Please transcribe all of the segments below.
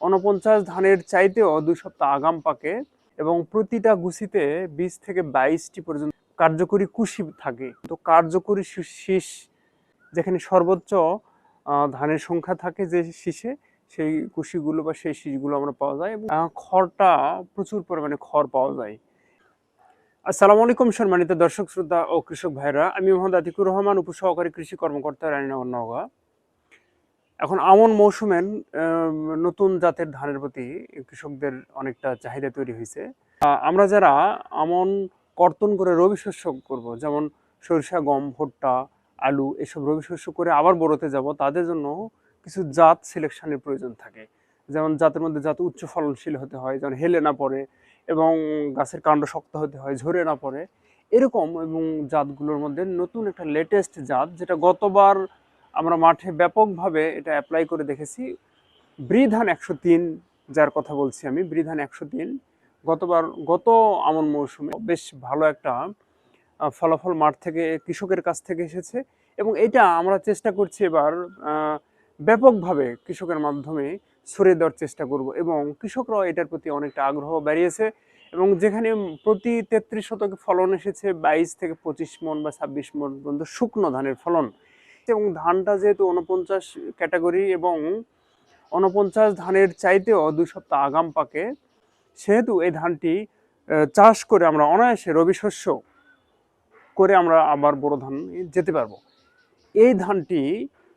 উনপঞ্চাশ ধানের চাইতেও দুই সপ্তাহ আগাম পাকে এবং প্রতিটা গুছিতে বিশ থেকে বাইশটি পর্যন্ত কার্যকরী কুশি থাকে। তো কার্যকরী শীষ যেখানে সর্বোচ্চ ধানের সংখ্যা থাকে যে শীষে, সেই কুশিগুলো বা সেই শীষগুলো আমরা পাওয়া যায় এবং খড়টা প্রচুর পরিমাণে খড় পাওয়া যায়। আসসালামু আলাইকুম সম্মানিত দর্শক, শ্রোতা ও কৃষক ভাইরা আমি মোহাম্মদ আতিকুর রহমান, উপসহকারী কৃষি কর্মকর্তা রানীনগর নওগাঁ। এখন আমন মৌসুমের নতুন জাতের ধানের প্রতি কৃষকদের অনেকটা চাহিদা তৈরি হয়েছে। আমরা যারা আমন কর্তন করে রবি শস্য করব, যেমন সরিষা, গম, ভুট্টা, আলু, এসব রবি শস্য করে আবার বড়তে যাব, তাদের জন্য কিছু জাত সিলেকশনের প্রয়োজন থাকে। যেমন জাতের মধ্যে জাত উচ্চ ফলনশীল হতে হয়, যেমন হেলে না পড়ে এবং গাছের কাণ্ড শক্ত হতে হয়, ঝরে না পড়ে, এরকম এবং জাতগুলোর মধ্যে নতুন একটা লেটেস্ট জাত, যেটা গতবার আমরা মাঠে ব্যাপকভাবে এটা অ্যাপ্লাই করে দেখেছি। বৃধান একশো তিন, যার কথা বলছি আমি বৃধান একশো তিন, গতবার, গত আমন মৌসুমে বেশ ভালো একটা ফলাফল মাঠ থেকে, কৃষকের কাছ থেকে এসেছে এবং এটা আমরা চেষ্টা করছি এবার ব্যাপকভাবে কৃষকের মাধ্যমে ছড়িয়ে দেওয়ার চেষ্টা করব এবং কৃষকরাও এটার প্রতি অনেকটা আগ্রহ বাড়িয়েছে এবং যেখানে প্রতি তেত্রিশ শতকে ফলন এসেছে, বাইশ থেকে পঁচিশ মন বা ছাব্বিশ মন পর্যন্ত শুকনো ধানের ফলন। এবং ধানটা যেহেতু উনপঞ্চাশ ক্যাটাগরি এবং উনপঞ্চাশ ধানের চাইতেও দুই সপ্তাহ আগাম পাকে, সেহেতু এই ধানটি চাষ করে আমরা অনায়াসে রবি শস্য করে আমরা আবার বড় ধান যেতে পারব। এই ধানটি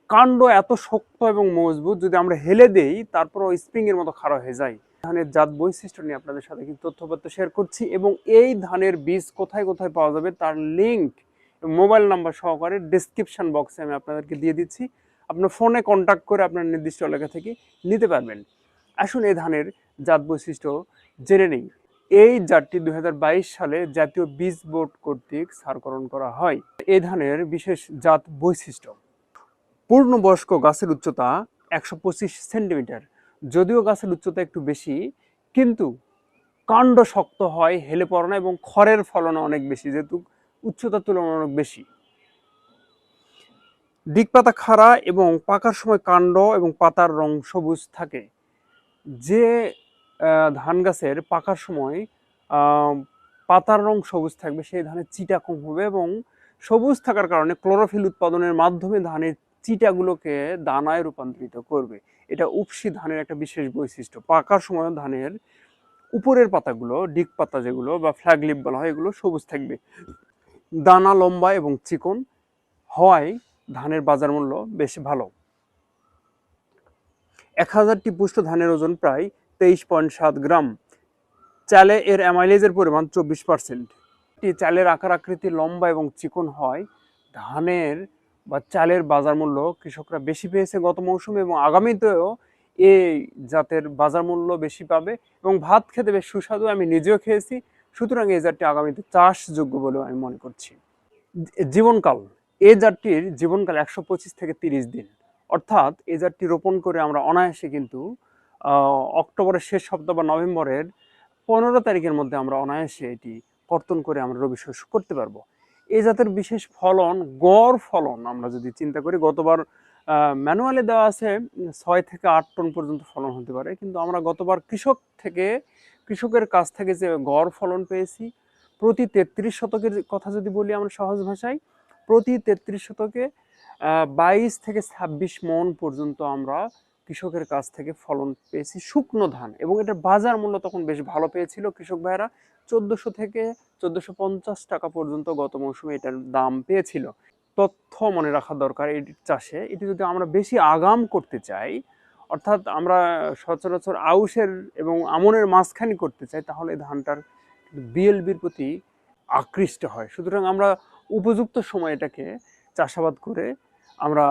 কাণ্ড এত শক্ত এবং মজবুত যদি আমরা হেলে দেই তারপর স্প্রিং এর মতো খাড়া হয়ে যায়। ধানের জাত বৈশিষ্ট্য নিয়ে আপনাদের সাথে কিন্তু তথ্যপত্র শেয়ার করছি এবং এই ধানের বীজ কোথায় কোথায় পাওয়া যাবে, তার লিঙ্ক মোবাইল নাম্বার সহকারে ডিসক্রিপশন বক্সে আমি আপনাদেরকে দিয়ে দিচ্ছি। আপনার ফোনে কন্ট্যাক্ট করে আপনার নির্দিষ্ট এলাকা থেকে নিতে পারবেন। আসুন এই ধানের জাত বৈশিষ্ট্য জেনে নেই। এই জাতটি দু হাজার বাইশ সালে জাতীয় বীজ বোর্ড কর্তৃক সারকরণ করা হয়। এই ধানের বিশেষ জাত বৈশিষ্ট্য। পূর্ণবয়স্ক গাছের উচ্চতা একশো পঁচিশ সেন্টিমিটার। যদিও গাছের উচ্চতা একটু বেশি, কিন্তু কাণ্ড শক্ত হয়, হেলে পড়ে না এবং খড়ের ফলন অনেক বেশি। যেহেতু উচ্চতার তুলনায় অনেক বেশি। দিকপাতা খাড়া এবং পাকার সময় কাণ্ড এবং পাতার রং সবুজ থাকে। যে ধান গাছের পাকার সময় পাতার রং সবুজ থাকবে, সেই ধানের চিটা কম হবে এবং সবুজ থাকার কারণে ক্লোরোফিল উৎপাদনের মাধ্যমে ধানের চিটাগুলোকে দানায় রূপান্তরিত করবে। এটা উপসি ধানের একটা বিশেষ বৈশিষ্ট্য। পাকার সময় ধানের উপরের পাতাগুলো ডিক পাতা যেগুলো বা ফ্ল্যাগলিপ বলা হয়, এগুলো সবুজ থাকবে। দানা, লম্বা এবং চিকন হওয়ায় ধানের বাজার মূল্য বেশ ভালো। এক হাজারটি পুষ্ট ধানের ওজন প্রায় তেইশ পয়েন্ট সাত গ্রাম। চালে এর অ্যামাইলেজের পরিমাণ চব্বিশ পার্সেন্ট চালের আকার আকৃতি লম্বা এবং চিকন হয় ধানের বা চালের বাজার মূল্য কৃষকরা বেশি পেয়েছে গত মৌসুমে এবং আগামীতেও এই জাতের বাজার মূল্য বেশি পাবে এবং ভাত খেতে বেশ সুস্বাদু, আমি নিজেও খেয়েছি। সুতরাং এই জাতটি আগামীতে চাষযোগ্য বলে আমি মনে করছি। জীবনকাল, এই জাতটির জীবনকাল একশো পঁচিশ থেকে তিরিশ দিন। অর্থাৎ এই জাতটি রোপণ করে আমরা অনায়াসে কিন্তু অক্টোবরের শেষ সপ্তাহ বা নভেম্বরের পনেরো তারিখের মধ্যে আমরা অনায়াসে এটি কর্তন করে আমরা রবি শস্য করতে পারব। এই জাতের বিশেষ ফলন, গড় ফলন আমরা যদি চিন্তা করি, গতবার ম্যানুয়ালে দেওয়া আছে ছয় থেকে আট টন পর্যন্ত ফলন হতে পারে। কিন্তু আমরা গতবার কৃষক থেকে কৃষকের কাছ থেকে যে গড় ফলন পেয়েছি, প্রতি তেত্রিশ শতকের কথা যদি বলি আমরা সহজ ভাষায়, প্রতি তেত্রিশ শতকে বাইশ থেকে ছাব্বিশ মন পর্যন্ত আমরা কৃষকের কাছ থেকে ফলন পেয়েছি শুকনো ধান এবং এটার বাজার মূল্য তখন বেশ ভালো পেয়েছিল। কৃষক ভাইয়েরা চোদ্দোশো থেকে চোদ্দোশো পঞ্চাশ টাকা পর্যন্ত গত মৌসুমে এটার দাম পেয়েছিল। তথ্য মনে রাখা দরকার এই চাষে। এটি যদি আমরা বেশি আগাম করতে চাই অর্থাৎ আমরা সচরাচর আউশের এবং আমনের মাঝখানি করতে চাই, তাহলে ধানটার বিএলবির প্রতি আকৃষ্ট হয়। সুতরাং আমরা উপযুক্ত সময় এটাকে চাষাবাদ করে আমরা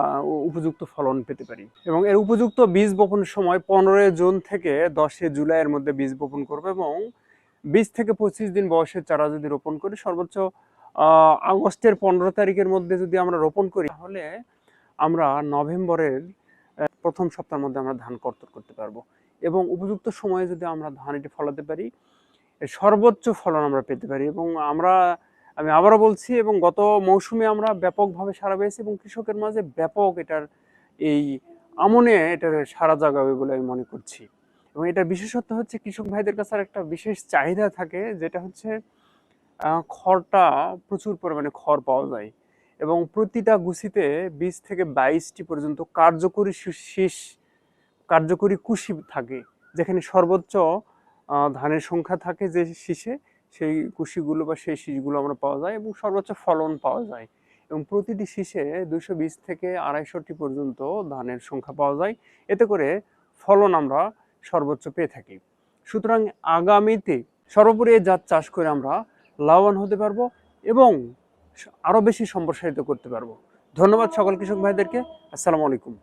উপযুক্ত ফলন পেতে পারি। এবং এর উপযুক্ত বীজ বপনের সময় পনেরোই জুন থেকে দশে জুলাইয়ের মধ্যে বীজ বপন করবে এবং বিশ থেকে পঁচিশ দিন বয়সের চারা যদি রোপণ করি, সর্বোচ্চ আগস্টের পনেরো তারিখের মধ্যে যদি আমরা রোপণ করি, তাহলে আমরা নভেম্বরের প্রথম সপ্তাহের মধ্যে আমরা ধান কর্তন করতে পারব। এবং উপযুক্ত সময়ে যদি আমরা ধান এটি ফলাতে পারি সর্বোচ্চ ফলন আমরা পেতে পারি। এবং আমরা, আমি আবারও বলছি, এবং গত মৌসুমে আমরা ব্যাপকভাবে সারা পেয়েছি এবং কৃষকের মাঝে ব্যাপক এটার এই আমনে এটার সারা জাগাবে বলে আমি মনে করছি। এবং এটা বিশেষত্ব হচ্ছে কৃষক ভাইদের কাছে আর একটা বিশেষ চাহিদা থাকে, যেটা হচ্ছে খড়টা প্রচুর পরিমাণে খড় পাওয়া যায়। এবং প্রতিটা গুছিতে বিশ থেকে বাইশটি পর্যন্ত কার্যকরী শীষ, কার্যকরী কুশি থাকে। যেখানে সর্বোচ্চ ধানের সংখ্যা থাকে যে শীষে, সেই কুশিগুলো বা সেই শীষগুলো আমরা পাওয়া যায় এবং সর্বোচ্চ ফলন পাওয়া যায়। এবং প্রতিটি শীষে দুশো বিশ থেকে আড়াইশোটি পর্যন্ত ধানের সংখ্যা পাওয়া যায়। এতে করে ফলন আমরা সর্বোচ্চ পেয়ে থাকি। সুতরাং আগামীতে সর্বোপরি জাত চাষ করে আমরা লাভবান হতে পারব এবং আরও বেশি সম্প্রসারিত করতে পারব। ধন্যবাদ সকল কৃষক ভাইদেরকে। আসসালামু আলাইকুম।